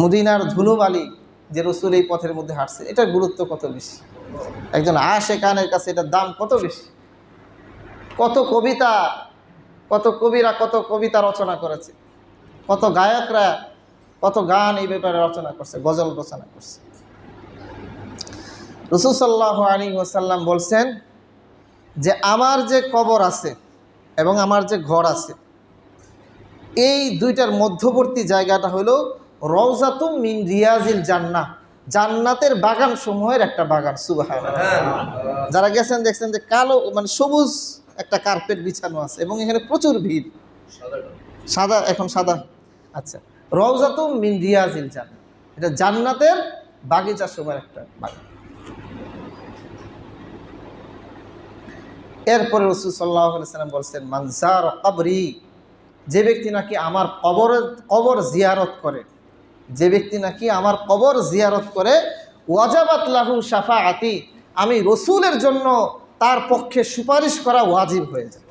মদিনার ধুলোবালি যে রসুল এই পথের মধ্যে হাঁটছে, এটার গুরুত্ব কত বেশি? একজন আশে কানের কাছে এটার দাম কত বেশি? কত কবিতা, কত কবিরা কত কবিতা রচনা করেছে, কত গায়করা কত গান এই ব্যাপারে রচনা করছে, গজল রচনা করছে। রসুল সাল্লাহ আলী ওসাল্লাম বলছেন যে, আমার যে কবর আছে এবং আমার যে ঘর আছে, এই দুইটার মধ্যবর্তী জায়গাটা হলো রওজাতুম মিন রিয়াজিল জান্না জান্নাতের বাগান সমূহের একটা বাগান সুবাহ যারা গেছেন দেখছেন যে কালো মানে সবুজ একটা কার্পেট বিছানো আছে এবং এখানে প্রচুর ভিড়। সাদা এখন সাদা। আচ্ছা রওজাতুম মিন রিয়াজিল জান্না এটা জান্নাতের বাগিচা সময়ের একটা বাগান। এরপরে রসুল সাল্লাহ সাল্লাম বলছেন মানসার কবরি যে ব্যক্তি নাকি আমার কবর কবর জিয়ারত করে যে ব্যক্তি নাকি আমার কবর জিয়ারত করে, ওয়াজাবাত লাহু সাফা আতি আমি রসুলের জন্য তার পক্ষে সুপারিশ করা ওয়াজিব হয়ে যায়।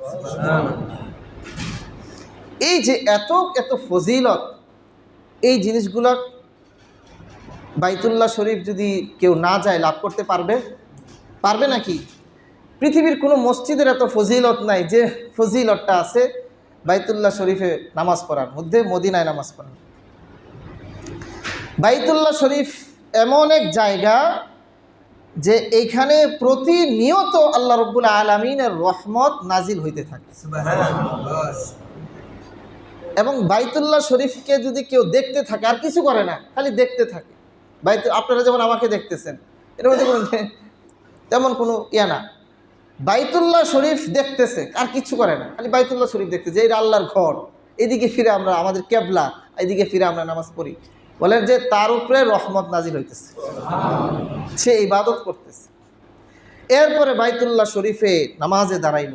এই যে এত এত ফজিলত, এই জিনিসগুলো বাইতুল্লাহ শরীফ যদি কেউ না যায়, লাভ করতে পারবে? পারবে নাকি? পৃথিবীর কোনো মসজিদের এত ফজিলত নাই যে ফজিলতটা আছে, বাইতুল্লাহ শরীফে নামাজ পড়ার মধ্যে, মদিনায় নামাজ পড়ার। বাইতুল্লাহ শরীফ এমন এক জায়গা যে এইখানে প্রতিনিয়ত আল্লাহ রব্বুল আলমিনের রহমত নাজিল হইতে থাকে। এবং বাইতুল্লাহ শরীফকে যদি কেউ দেখতে থাকে, আর কিছু করে না, খালি দেখতে থাকে। বাইতু আপনারা যেমন আমাকে দেখতেছেন, এর মধ্যে কোনো তেমন কোনো ইয়া না। বাইতুল্লাহ শরীফ দেখতেছে, আর কিছু করে না, খালি বাইতুল্লাহ শরীফ দেখতেছে এই আল্লাহর ঘর। এদিকে ফিরে আমরা, আমাদের কেবলা, এদিকে ফিরে আমরা নামাজ পড়ি। বলেন যে তার উপরে রহমত নাজির হইতেছে। সে ইবাদত করতেছে। এরপরে বাইতুল্লাহ শরীফে নামাজে দাঁড়াইল।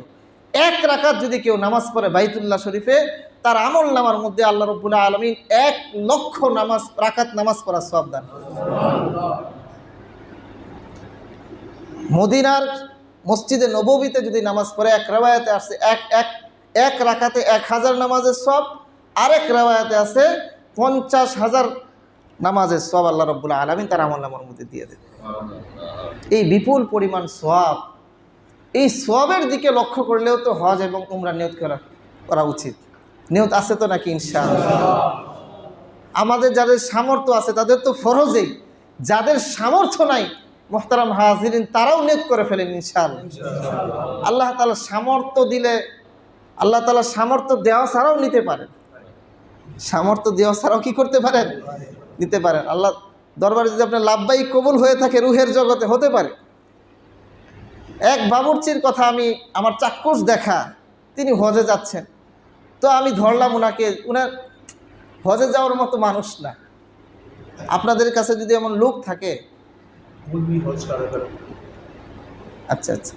এক রাকাত যদি কেউ নামাজ পড়ে বাইতুল্লাহ শরীফে, তার আমল নামার মধ্যে আল্লাহ রব্বুল্লাহ আলমিন এক লক্ষ নামাজ, রাকাত নামাজ পড়ার সব দান। মদিনার মসজিদে নববীতে যদি নামাজ পড়ে, এক রেওয়ায়তে আসছে এক এক এক রাকাতে এক হাজার নামাজের সব আরেক রেওয়ায়তে আছে পঞ্চাশ হাজার নামাজের সব আল্লাহ রব্বুল্লাহ আলমিন তার আমল নামার মধ্যে দিয়ে দেবে এই বিপুল পরিমাণ সোয়াব এই সোয়াবের দিকে লক্ষ্য করলেও তো হজ এবং উমরা নিয়ত করা করা উচিত। নিয়ত আছে তো নাকি ইনশাআল্লাহ? আমাদের যাদের সামর্থ্য আছে, তাদের তো ফরজেই। যাদের সামর্থ্য নাই, মোহতারাম হাজিরিন তারাও নিয়ত করে ফেলেন ইনশাআল্লাহ। আল্লাহ তালা সামর্থ্য দিলে, আল্লাহ তালা সামর্থ্য দেওয়া ছাড়াও নিতে পারেন। সামর্থ্য দেওয়া ছাড়াও কি করতে পারেন? নিতে পারেন। আল্লাহ দরবারে যদি আপনার লাভবাই কবুল হয়ে থাকে রুহের জগতে হতে পারে। এক বাবুর্চির কথা আমি আমার চাক্ষুষ দেখা তিনি হজে যাচ্ছেন। তো আমি ধরলাম ওনাকে উনার হজে যাওয়ার মতো মানুষ না। আপনাদের কাছে যদি এমন লোক থাকে আচ্ছা আচ্ছা।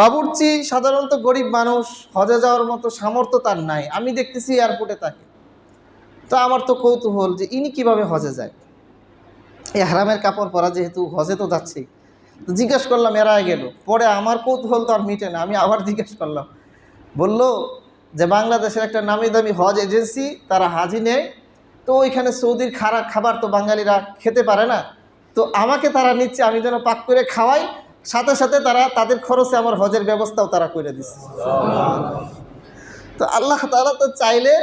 বাবুর্চি সাধারণত গরিব মানুষ হজে যাওয়ার মতো সামর্থ্য তার নাই। আমি দেখতেছি এয়ারপোর্টে তাকে। তো আমার তো কৌতূহল যে ইনি কীভাবে হজে যায়। এই হারামের কাপড় পরা যেহেতু হজে তো যাচ্ছি। তো জিজ্ঞেস করলাম, এরা গেল? পরে আমার কৌতূহল তো আর মিটে না, আমি আবার জিজ্ঞেস করলাম। বলল যে, বাংলাদেশের একটা নামি দামি হজ এজেন্সি, তারা হাজি নেয় তো ওইখানে সৌদির খারাপ খাবার তো বাঙালিরা খেতে পারে না। তো আমাকে তারা নিচ্ছে, আমি যেন পাক করে খাওয়াই। সাথে সাথে তারা, তাদের খরচে আমার হজের ব্যবস্থাও তারা করে দিচ্ছে। তো আল্লাহ তারা তো চাইলে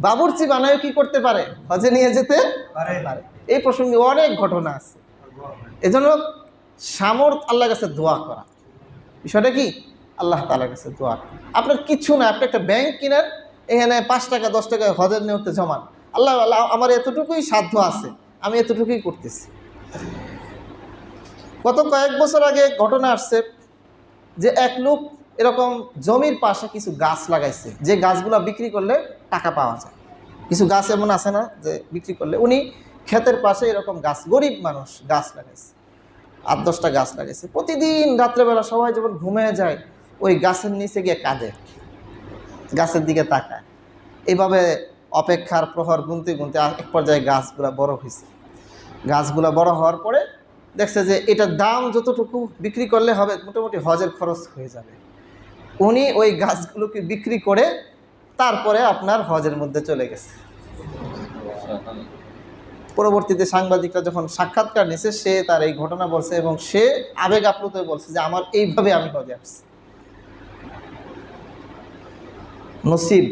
বাবুর্চি বানায় কি করতে পারে? হজে নিয়ে যেতে পারে। এই প্রসঙ্গে অনেক ঘটনা আছে। এজন্য সামর্থ আল্লাহর কাছে দোয়া করা। বিষয়টা কি? আল্লাহ তালার কাছে দোয়া আপনার কিচ্ছু না আপনি একটা ব্যাংক কিনেন এখানে পাঁচ টাকা দশ টাকা হজের নিয়তে জমান। আল্লাহ আল্লাহ আমার এতটুকুই সাধ্য আছে আমি এতটুকুই করতেছি। গত কয়েক বছর আগে ঘটনা আসছে যে এক লোক এরকম জমির পাশে কিছু গাছ লাগাইছে, যে গাছগুলো বিক্রি করলে টাকা পাওয়া যায়। কিছু গাছ এমন আছে না যে বিক্রি করলে উনি ক্ষেতের পাশে এরকম গাছ, গরিব মানুষ গাছ লাগাইছে, আট দশটা গাছ লাগাইছে। প্রতিদিন রাত্রেবেলা সবাই যখন ঘুমিয়ে যায়, ওই গাছের নিচে গিয়ে কাঁদে, গাছের দিকে তাকায়। এইভাবে অপেক্ষার প্রহর গুনতে গুনতে এক পর্যায়ে গাছগুলা বড় হয়েছে গাছগুলা বড় হওয়ার পরে দেখছে যে এটার দাম যতটুকু বিক্রি করলে হবে, মোটামুটি হজের খরচ হয়ে যাবে। উনি ওই গাছগুলোকে বিক্রি করে তারপরে আপনার হজের মধ্যে চলে গেছে। পরবর্তীতে সাংবাদিকরা যখন সাক্ষাৎকার নিছে, সে তার এই ঘটনা বলছে এবং সে আবেগ আপ্লুত বলছে যে আমার এইভাবে আমি হজে আসছি। নসিব,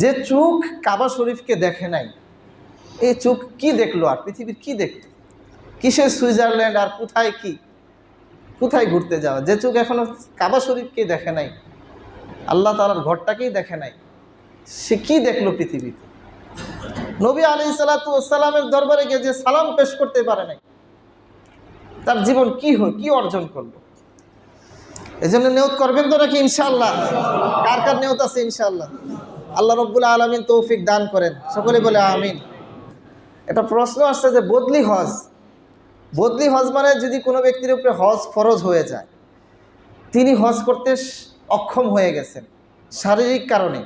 যে চোখ কাবা শরীফকে দেখে নাই, এই চোখ কি দেখল আর পৃথিবীর কি দেখল কিসের সুইজারল্যান্ড আর কোথায় কি? কোথায় ঘুরতে যাওয়া? যে চোখ এখনও কাবা শরীফকে দেখে নাই, আল্লাহ তালার ঘরটাকেই দেখে নাই, সে কি দেখল পৃথিবীতে? নবী আলি সালাতামের দরবারে গিয়ে যে সালাম পেশ করতে পারে নাই, তার জীবন কি হয় কি অর্জন করল? এই জন্য নিয়ত করবেন তো নাকি ইনশাল্লাহ কার কার নেওত আছে ইনশাল্লাহ আল্লাহ রব্বুল আলমিন তৌফিক দান করেন। সকলে বলে আমিন। একটা প্রশ্ন আসছে যে বদলি হজ বদলি হজ মানে যদি কোনো ব্যক্তির উপরে হজ ফরজ হয়ে যায়, তিনি হজ করতে অক্ষম হয়ে গেছেন শারীরিক কারণে।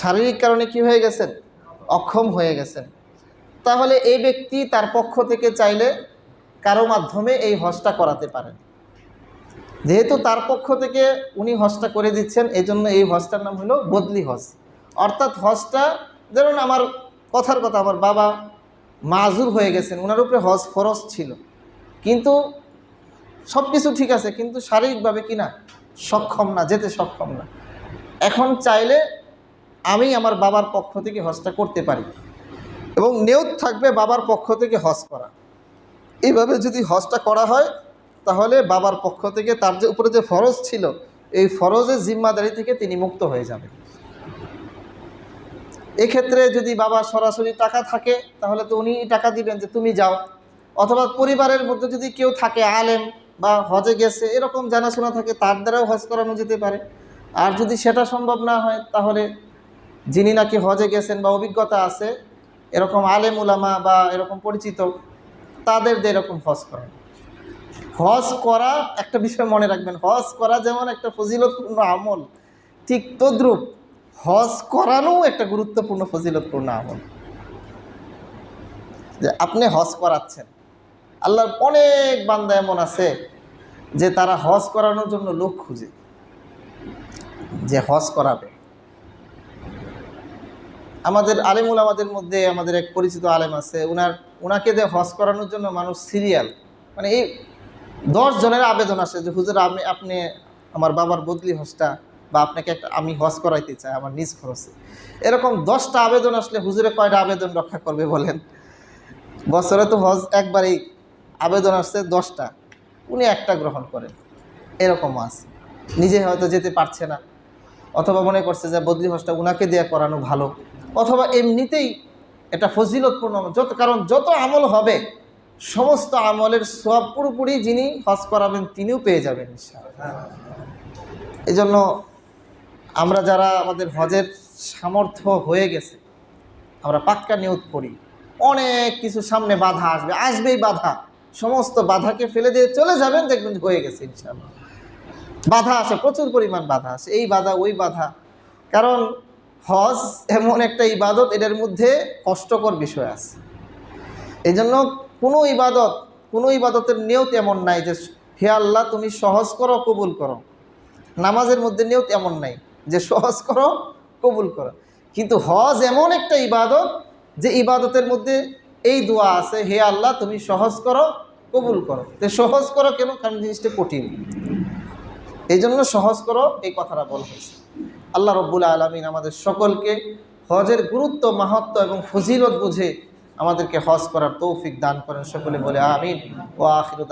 শারীরিক কারণে কি হয়ে গেছেন? অক্ষম হয়ে গেছেন। তাহলে এই ব্যক্তি তার পক্ষ থেকে চাইলে কারও মাধ্যমে এই হজটা করাতে পারেন। যেহেতু তার পক্ষ থেকে উনি হজটা করে দিচ্ছেন এই জন্য এই হজটার নাম হলো বদলি হজ। অর্থাৎ হজটা, ধরুন আমার কথার কথা, আমার বাবা মাজুর হয়ে গেছেন ওনার উপরে হজ ফরজ ছিল। কিন্তু সব কিছু ঠিক আছে, কিন্তু শারীরিকভাবে কি না? সক্ষম না, যেতে সক্ষম না। এখন চাইলে আমি আমার বাবার পক্ষ থেকে হজটা করতে পারি। এবং নিয়ত থাকবে বাবার পক্ষ থেকে হজ করা। এইভাবে যদি হজটা করা হয়, তাহলে বাবার পক্ষ থেকে তার যে উপরে যে ফরজ ছিল, এই ফরজের জিম্মাদারি থেকে তিনি মুক্ত হয়ে যাবেন। এক্ষেত্রে যদি বাবা সরাসরি টাকা থাকে, তাহলে তো উনি টাকা দিবেন যে তুমি যাও। অথবা পরিবারের মধ্যে যদি কেউ থাকে, আলেম বা হজে গেছে, এরকম জানাশোনা থাকে, তার দ্বারাও হজ করানো যেতে পারে। আর যদি সেটা সম্ভব না হয়, তাহলে যিনি নাকি হজে গেছেন বা অভিজ্ঞতা আছে, এরকম আলেম উলামা বা এরকম পরিচিত, তাদের দিয়ে এরকম হজ করেন। হজ করা একটা বিষয় মনে রাখবেন, হজ করা যেমন একটা ফজিলতপূর্ণ আমল, ঠিক তদ্রূপ। হজ করানো একটা গুরুত্বপূর্ণ ফজিলতপূর্ণ আমল। যে আপনি হজ করাচ্ছেন। আল্লাহর অনেক বান্দা এমন আছে যে তারা হজ করানোর জন্য লোক খুঁজে। যে হজ করাবে। আমাদের আলেমুল আমাদের মধ্যে আমাদের এক পরিচিত আলেম আছে, উনার, উনাকে দিয়ে হজ করানোর জন্য মানুষ সিরিয়াল। মানে এই দশ জনের আবেদন আসে যে, হুজুর আমি আপনি আমার বাবার বদলি হজটা বা আপনাকে একটা আমি হজ করাইতে চাই, আমার নিজ খরচে। এরকম দশটা আবেদন আসলে হুজুরে কয়টা আবেদন রক্ষা করবে বলেন? বছরে তো হজ একবারেই আবেদন আসছে দশটা, উনি একটা গ্রহণ করেন। এরকম আছে। নিজে হয়তো যেতে পারছে না, অথবা মনে করছে যে বদলি হজটা উনাকে দিয়ে করানো ভালো, অথবা এমনিতেই এটা ফজিলতপূর্ণ। যত কারণ যত আমল হবে, সমস্ত আমলের সব পুরোপুরি যিনি হজ করাবেন তিনিও পেয়ে যাবেন এই জন্য আমরা যারা আমাদের হজের সামর্থ্য হয়ে গেছে, আমরা পাক্কা নিয়ত করি। অনেক কিছু সামনে বাধা আসবে, আসবেই বাধা। সমস্ত বাধাকে ফেলে দিয়ে চলে যাবেন, দেখবেন হয়ে গেছে ইনশাআল্লাহ। বাধা আসে, প্রচুর পরিমাণ বাধা আসে। এই বাধা, ওই বাধা। কারণ হজ এমন একটা ইবাদত, এটার মধ্যে কষ্টকর বিষয় আছে। এই জন্য কোনো ইবাদত, কোনো ইবাদতের নিয়ত এমন নাই যে, হে আল্লাহ, তুমি সহজ করো, কবুল করো। নামাজের মধ্যে নিয়ত এমন নাই। যে সহজ করো, কবুল করো। কিন্তু হজ এমন একটা ইবাদত যে ইবাদতের মধ্যে এই দোয়া আছে, হে আল্লাহ, তুমি সহজ করো, কবুল করো। তো সহজ করো কেন? কারণ জিনিসটা কঠিন। এই জন্য সহজ করো, এই কথাটা বলা হয়েছে। আল্লাহ রব্বুল আলমিন আমাদের সকলকে হজের গুরুত্ব মাহাত্ম এবং ফজিলত বুঝে আমাদেরকে হজ করার তৌফিক দান করেন। সকলে বলে আমিন। ও আখিরত